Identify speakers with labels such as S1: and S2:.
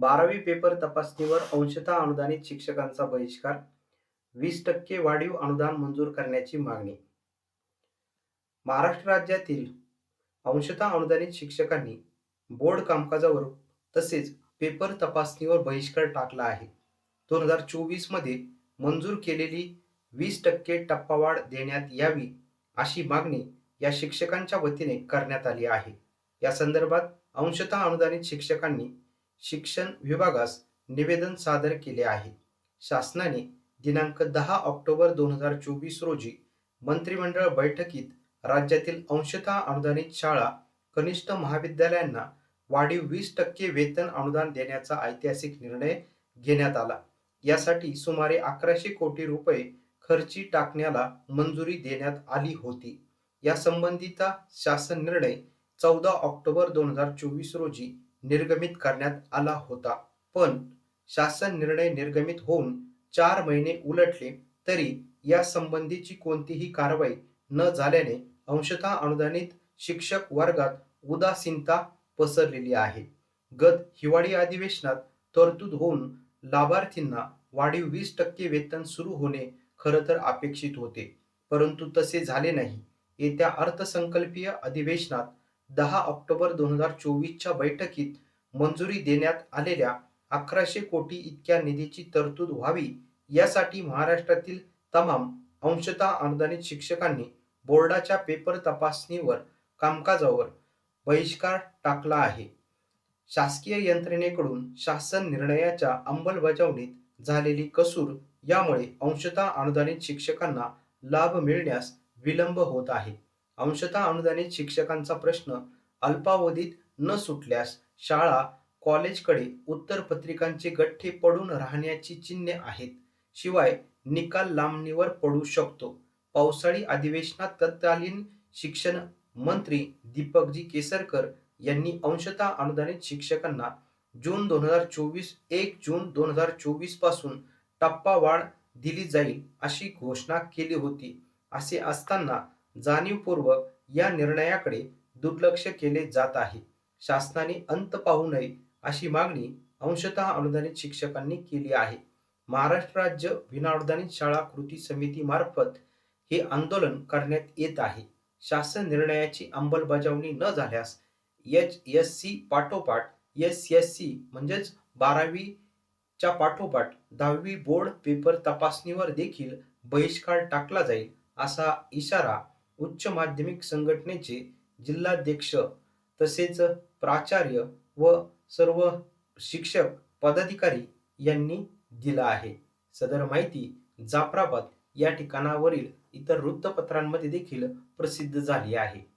S1: बारावी पेपर तपासणीवर अंशतः अनुदानित शिक्षकांचा बहिष्कार वीस टक्के वाढीव अनुदान मंजूर करण्याची मागणी. महाराष्ट्र राज्यातील अंशतः अनुदानित शिक्षकांनी बोर्ड कामकाजावर तसेच पेपर तपासणीवर बहिष्कार टाकला आहे. दोन हजार चोवीसमध्ये मंजूर केलेली वीस टक्के टप्पावाढ देण्यात यावी अशी मागणी या शिक्षकांच्या वतीने करण्यात आली आहे. या संदर्भात अंशतः अनुदानित शिक्षकांनी शिक्षण विभागास निवेदन सादर केले आहे. शासनाने दिनांक दहा ऑक्टोबर दोन हजार चोवीस रोजी मंत्रिमंडळ बैठकीत राज्यातील अंशतः अनुदानित शाळा कनिष्ठ महाविद्यालयांना वाढीव वीस टक्के वेतन अनुदान देण्याचा ऐतिहासिक निर्णय घेण्यात आला. यासाठी सुमारे अकराशे कोटी रुपये खर्ची टाकण्याला मंजुरी देण्यात आली होती. या संबंधीचा शासन निर्णय चौदा ऑक्टोबर दोन हजार चोवीस रोजी निर्गमित करण्यात आला होता. पण शासन निर्णय निर्गमित होऊन चार महिने उलटले तरी या संबंधीची कोणतीही कारवाई न झाल्याने अंशतः अनुदानित शिक्षक वर्गात उदासीनता पसरलेली आहे. गत हिवाळी अधिवेशनात तरतूद होऊन लाभार्थींना वाढीव वीस टक्के वेतन सुरू होणे खरं तर अपेक्षित होते. परंतु तसे झाले नाही. येत्या अर्थसंकल्पीय अधिवेशनात दहा ऑक्टोबर दोन हजार चोवीसच्या बैठकीत मंजुरी देण्यात आलेल्या अकराशे कोटी इतक्या निधीची तरतूद व्हावी यासाठी महाराष्ट्रातील तमाम अंशतः अनुदानित शिक्षकांनी बोर्डाच्या पेपर तपासणीवर कामकाजावर बहिष्कार टाकला आहे. शासकीय यंत्रणेकडून शासन निर्णयाच्या अंमलबजावणीत झालेली कसूर यामुळे अंशतः अनुदानित शिक्षकांना लाभ मिळण्यास विलंब होत आहे. अंशतः अनुदानित शिक्षकांचा प्रश्न अल्पावधीत न सुटल्यास शाळा कॉलेजकडे उत्तरपत्रिकांचे गठ्ठे पडून राहण्याची चिन्हे आहेत. शिवाय निकाल लांबणीवर पडू शकतो. पावसाळी अधिवेशनात तत्कालीन शिक्षण मंत्री दीपकजी केसरकर यांनी अंशतः अनुदानित शिक्षकांना जून दोन हजार चोवीस एक जून दोन हजार चोवीसपासून टप्पा वाढ दिली जाईल अशी घोषणा केली होती. असे असताना जाणीवपूर्वक या निर्णयाकडे दुर्लक्ष केले जात आहे. शासनाने अंत पाहू नये अशी मागणी अंशतः अनुदानित शिक्षकांनी केली आहे. महाराष्ट्र राज्य विनाअनुदानित शाळा कृती समिती मार्फत हे आंदोलन करण्यात येत आहे. शासन निर्णयाची अंमलबजावणी न झाल्यास एच एस सी पाठोपाठ एस एस सी म्हणजेच बारावीच्या पाठोपाठ दहावी बोर्ड पेपर तपासणीवर देखील बहिष्कार टाकला जाईल असा इशारा उच्च माध्यमिक संघटनेचे जिल्हाध्यक्ष तसेच प्राचार्य व सर्व शिक्षक पदाधिकारी यांनी दिला आहे. सदर माहिती जाफराबाद या ठिकाणावरील इतर वृत्तपत्रांमध्ये देखील प्रसिद्ध झाली आहे.